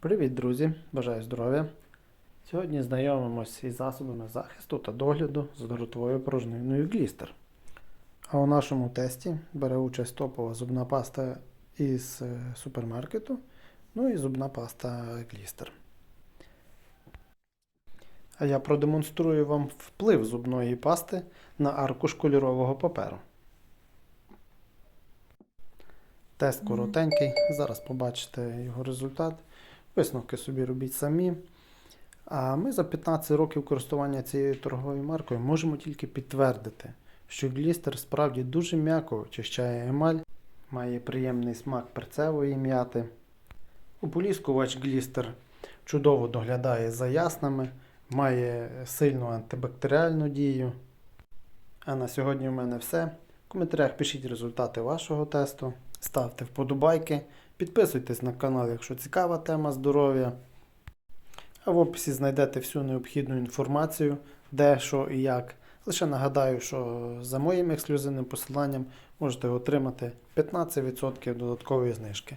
Привіт, друзі! Бажаю здоров'я! Сьогодні знайомимось із засобами захисту та догляду з дротовою порожниною глістер. А у нашому тесті бере участь топова зубна паста із е, супермаркету, ну і зубна паста глістер. А я продемонструю вам вплив зубної пасти на аркуш кольорового паперу. Тест коротенький, зараз побачите його результат. Висновки собі робіть самі. А ми за 15 років користування цією торговою маркою можемо тільки підтвердити, що глістер справді дуже м'яко очищає емаль, має приємний смак перцевої м'яти. Ополіскувач глістер чудово доглядає за яснами, має сильну антибактеріальну дію. А на сьогодні в мене все. В коментарях пишіть результати вашого тесту, ставте вподобайки, підписуйтесь на канал, якщо цікава тема здоров'я. А в описі знайдете всю необхідну інформацію, де, що і як. Лише нагадаю, що за моїм ексклюзивним посиланням можете отримати 15% додаткової знижки.